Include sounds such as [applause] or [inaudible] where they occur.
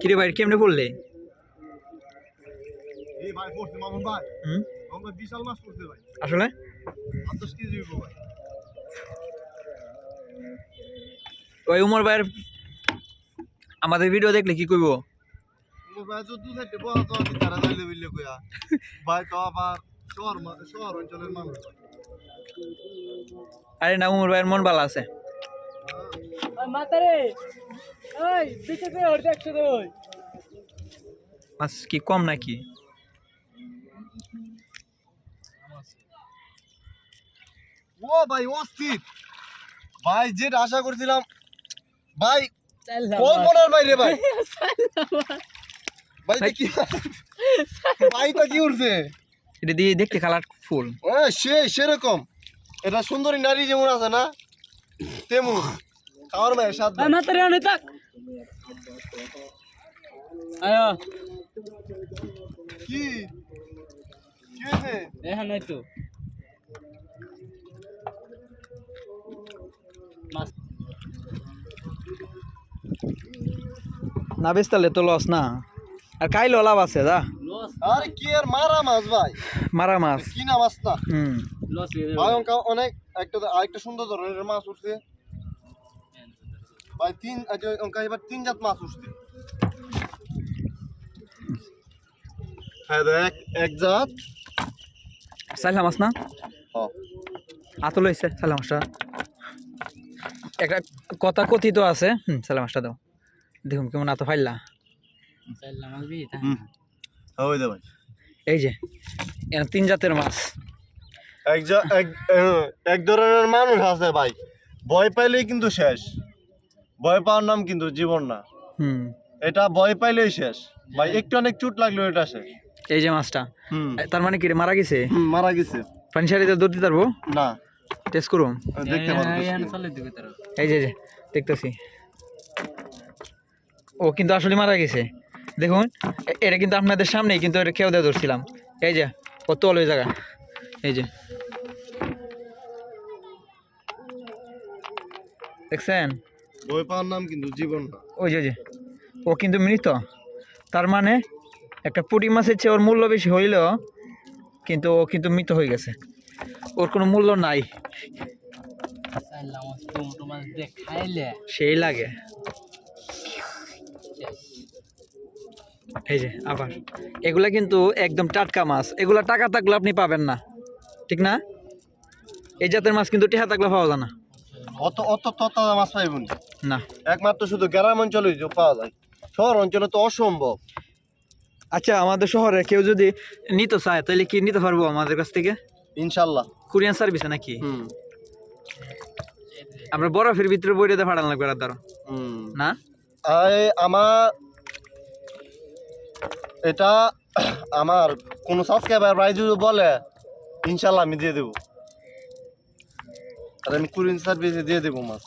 কিরে ভাই কেমনে পড়লে? এই ভাই পড়ছে মামুন ভাই। হুম? আমরা বিশাল মাছ পড়ছে ভাই। আসলে? ওই উমর ভাইয়ের আমাদের ভিডিও দেখলে কি করব। আরে না উমর ভাইয়ের মন ভালো আছে। মাছ কি কম নাকি? ও ভাই অস্থির। ভাই যেটা আশা করছিলাম ভাই কল্পনার বাইরে [laughs] ভাই। ভাই। ভাই তো কি উঠছে এটা দিয়ে দেখতে কালার ফুল। হ্যাঁ সে সেরকম। এটা সুন্দরী নারী যেমন আছে না তেমন। স্বাদ ভাই। মাতারে অনেক তাক আয়। কি? কি হয়েছে? দেখা নাই তো। না বেচতালে তো লস না। আর কাইলো লাভ আছে যা। লস আরে কি আর মারা মাছ ভাই? মারা মাছ। কি না মাছ না। হুম। লস অনেক একটা আরেকটা সুন্দর ধরনের মাছ উঠছে। ভাই তিন অঙ্কা এবার তিন জাত মাছ উঠছে। হ্যাঁ দেখ এক জাত। চাইলা মাছ না? হ্যাঁ আতল হয়েছে চাইলা মাছটা। একটা কথা কথিত আছে। হুম চাইলা মাছটা দাও। দেখুন কেমন আতো ফাইলা। চাইলাম মাছ বি ওই দে ভাই এই যে তিন জাতের মাছ। এক এক ধরনের মানুষ আছে ভাই। ভয় পাইলেই কিন্তু শেষ। ভয় পাওয়ার নাম কিন্তু জীবন না। হুম। এটা ভয় পাইলেই শেষ। ভাই একটু অনেক চুট লাগল এটা শেষ। এই যে মাছটা হুম। তার মানে কি রে, মারা গেছে? হুম, মারা গেছে। পানি সারিতে দৌড় দিতে পারব? না। টেস্ট করুন দেখতে পাচ্ছি এই যে এই যে দেখতেছি। ও কিন্তু আসলে মারা গেছে। দেখুন এ- এটা কিন্তু আপনাদের সামনেই কিন্তু এটা খেয়ে দিয়ে ধরছিলাম। এই যে কত ওই জায়গা। এই যে। দেখছেন? ভয় পাওয়ার নাম কিন্তু জীবন ওই যে ও কিন্তু মৃত। তার মানে একটা পুঁটি মাছের চেয়ে ওর মূল্য বেশি হইলেও কিন্তু ও কিন্তু মৃত হয়ে গেছে। ওর কোনো মূল্য নাই। সেই লাগে। এই যে, আবার। এগুলা কিন্তু একদম টাটকা মাছ। এগুলা টাকা থাকলে আপনি পাবেন না। ঠিক না? এই জাতের মাছ কিন্তু টেহা থাকলে পাওয়া যায় না। অত অত তত্তা মাছ পাইবুন না। একমাত্র শুধু গ্রাম অঞ্চলে পাওয়া যায়। শহর অঞ্চলে তো অসম্ভব। আচ্ছা আমাদের শহরে কেউ যদি নিতে চায় তাহলে কি নিতে পারব আমাদের কাছ থেকে? ইনশাল্লাহ। কোরিয়ান সার্ভিসে নাকি? আমরা বরফের ভিতরে বইটাতে ফাটান লাগবে আর হুম। না? আমার এটা আমার কোনো সাবস্ক্রাইবার ভাই যদি বলে ইনশাল্লাহ আমি দিয়ে দেবো। আর আমি কুরিন সার্ভিসে দিয়ে দেবো মাছ।